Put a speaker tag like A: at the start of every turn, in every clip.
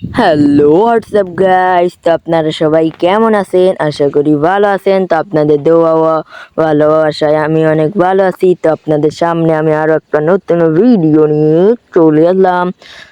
A: Hello WhatsApp guys তো আপনারা সবাই কেমন আছেন? আশা করি ভালো আছেন। তো আপনাদের দোয়া ভালো আশায় আমি অনেক ভালো আছি। তো আপনাদের সামনে আমি আরও একটা নতুন ভিডিও নিয়ে চলে এলাম।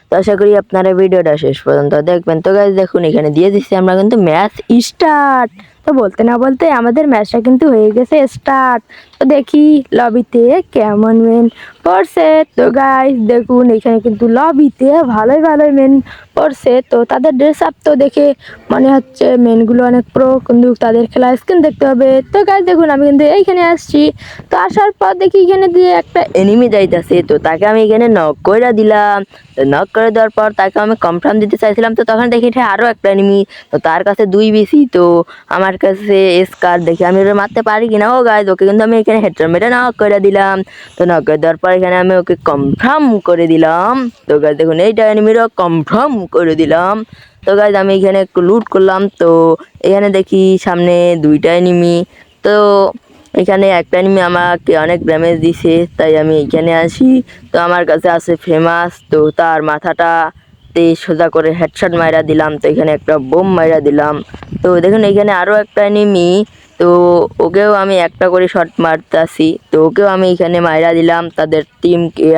A: তো আশা করি আপনারা ভিডিওটা শেষ পর্যন্ত দেখবেন। তো গাইস দেখুন, এখানে দিয়ে দিচ্ছি আমরা কিন্তু ম্যাচ স্টার্ট
B: তো বলতে না বলতে আমাদের ম্যাচটা কিন্তু হয়ে গেছে স্টার্ট তো দেখি লবিতে কেমন মেন পড়ছে তো গাইস দেখুন, এখানে কিন্তু লবিতে ভালোই ভালোই মেন পড়ছে তো তাদের ড্রেস আপ তো দেখে মনে হচ্ছে মেনগুলো অনেক প্রো কিন্তু তাদের খেলা স্ক্রিন দেখতে হবে। তো গাইস দেখুন, আমি কিন্তু এইখানে আসছি। তো আসার পর দেখি এখানে দিয়ে একটা
A: এনিমি যাইতাছে। তো তাকে আমি এখানে নক করে দিলাম। তো নক করে দেওয়ার পর তাকে আমি কনফার্ম দিতে চাইছিলাম। তো তখন দেখি এটা আরও একটা এনিমি তো তার কাছে দুই বেশি তো আমার কাছে স্কার দেখি আমি ওরা মারতে পারি কিনা? ও গাছ ওকে কিন্তু আমি এখানে হেডশট মেরে নক করে দিলাম। তো নক করে দেওয়ার পর এখানে আমি ওকে কনফার্ম করে দিলাম। তো গাছ দেখুন, এইটা এনিমিরও কনফার্ম করে দিলাম। তো গাছ আমি এখানে একটু লুট করলাম। তো এখানে দেখি সামনে দুইটা এনিমি তো এখানে একটা এনিমি আমাকে অনেক ড্যামেজ দিছে, তাই আমি এখানে আসি। তো আমার কাছে আছে ফেমাস তো তার মাথাটা তে সোজা করে হেডশট মাইরা দিলাম, তো এখানে একটা বোম মাইরা দিলাম। তো দেখুন, এখানে আরও একটা এনিমি তো ওকেও আমি একটা করে শট মারতাছি। তো ওকেও আমি এখানে মাইরা দিলাম, তাদের টিমকে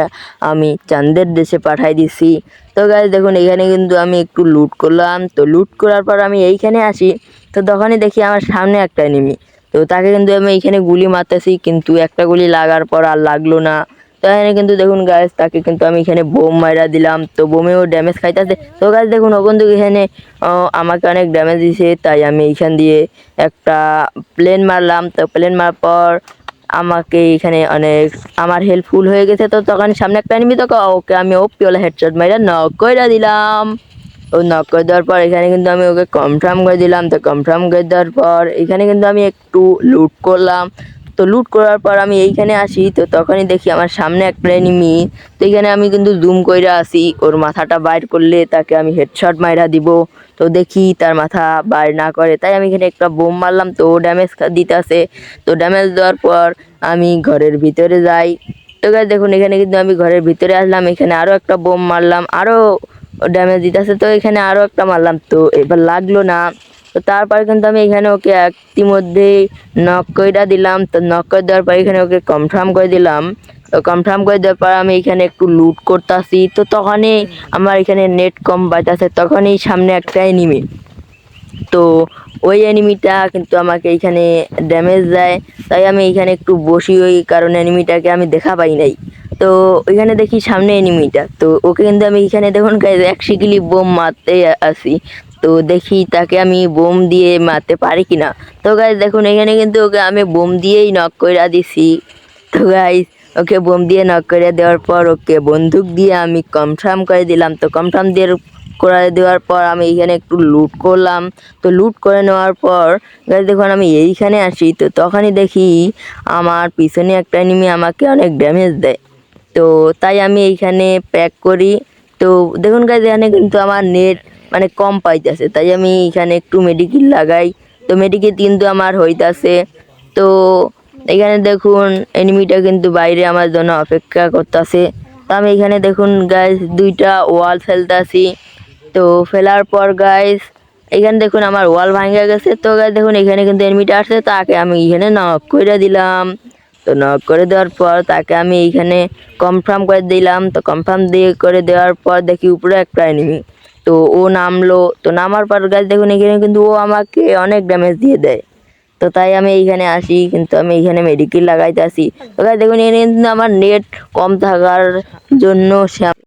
A: আমি চান্দের দেশে পাঠাই দিছি। তো গাছ দেখুন, এখানে কিন্তু আমি একটু লুট করলাম। তো লুট করার পর আমি এইখানে আসি, তো তখনই দেখি আমার সামনে একটা এনিমি তো তাকে কিন্তু আমি এইখানে গুলি মারতেছি, কিন্তু একটা গুলি লাগার পর আর লাগল না। তো এখানে কিন্তু দেখুন গাছ তাকে কিন্তু আমি এখানে বোম মাইরা দিলাম। তো বোমেও ড্যামেজ খাইতেছে। তো গাছ দেখুন, ও কিন্তু এখানে আমাকে অনেক ড্যামেজ দিছে, তাই আমি এইখান দিয়ে একটা প্লেন মারলাম। তো প্লেন মারার পর আমাকে এখানে অনেক, আমার হেল্পফুল হয়ে গেছে। তো তখন সামনে একটা এনিমি তো ওকে আমি ওপিওলা হেডশট মাইরা নক করে দিলাম। ও নক করে দেওয়ার পর এখানে কিন্তু আমি ওকে কনফার্ম করে দিলাম। তো কনফার্ম করে দেওয়ার পর এখানে কিন্তু আমি একটু লুট করলাম। তো লুট করার পর আমি এইখানে আসি, তো তখনই দেখি আমার সামনে একটা এনিমি তো এখানে আমি কিন্তু জুম কইরা আসি, ওর মাথাটা বাইর করলে তাকে আমি হেডশট মাইরা দিব। তো দেখি তার মাথা বাইর না করে, তাই আমি এখানে একটা বোম মারলাম, তো ড্যামেজ দিতে আসে তো ড্যামেজ দেওয়ার পর আমি ঘরের ভিতরে যাই। তো গাছ দেখুন, এখানে কিন্তু আমি ঘরের ভিতরে আসলাম, এখানে আরও একটা বোম মারলাম আরও ড্যামেজ দিতেছে, তো এখানে আরও একটা মারলাম। তো এবার লাগল না। তো তারপর কিন্তু আমি এখানে ওকে ইতিমধ্যেই নক কইরা দিলাম। তো নক করে দেওয়ার পর এখানে ওকে কনফার্ম করে দিলাম। তো কনফার্ম করে দেওয়ার পর আমি এখানে একটু লুট করতেছি। তো তখনই আমার এখানে নেট কম বাঁচাছে তখনই সামনে একটা এনিমি তো ওই এনিমিটা কিন্তু আমাকে এইখানে ড্যামেজ দেয়। তাই আমি এইখানে একটু বসি ওই কারণে এনিমিটাকে আমি দেখা পাই নাই। তো ওইখানে দেখি সামনে এনিমিটা তো ওকে কিন্তু আমি এখানে দেখুন এক শিকিলি বোম মারতে আসি। তো দেখি তাকে আমি বোম দিয়ে মারতে পারি কিনা। তো গাইজ দেখুন, এখানে কিন্তু ওকে আমি বোম দিয়েই নক করে দিছি। তো গাইজ ওকে বোম দিয়ে নক করে দেওয়ার পর ওকে বন্দুক দিয়ে আমি কনফার্ম করে দিলাম। তো কনফার্ম দিয়ে করে দেওয়ার পর আমি এইখানে একটু লুট করলাম। তো লুট করে নেওয়ার পর গাইজ দেখুন, আমি এইখানে আসি। তো তখনই দেখি আমার পিছনে একটা এনিমি আমাকে অনেক ড্যামেজ দেয়। তো তাই আমি এইখানে প্যাক করি। তো দেখুন গাইজ এখানে কিন্তু আমার নেট মানে কম পাইতেছে। তাই আমি এখানে একটু মেডিকেল লাগাই। তো মেডিকেল কিন্তু আমার হইতাছে। তো এখানে দেখুন এনিমিটা কিন্তু বাইরে আমার জন্য অপেক্ষা করতেছে। তো আমি এখানে দেখুন গাইস দুইটা ওয়াল ফেলতাছি। তো ফেলার পর গাইস এখানে দেখুন আমার ওয়াল ভাঙে গেছে। তো গাইস দেখুন, এখানে কিন্তু এনিমিটা আসছে। তাকে আমি এখানে নক করে দিলাম। তো নক করে দেওয়ার পর, তাকে আমি এইখানে কনফার্ম করে দিলাম। তো কনফার্ম দিয়ে করে দেওয়ার পর, দেখি উপরে একটা এনিমি তো ও নামলো, তো নামার পর গাছ দেখুন, এখানে কিন্তু ও আমাকে অনেক ড্যামেজ দিয়ে দেয়। তো তাই আমি এইখানে আসি, কিন্তু আমি এইখানে মেডিকেল লাগাইতে আসি। তো গাছ দেখুন, এখানে কিন্তু আমার নেট কম থাকার জন্য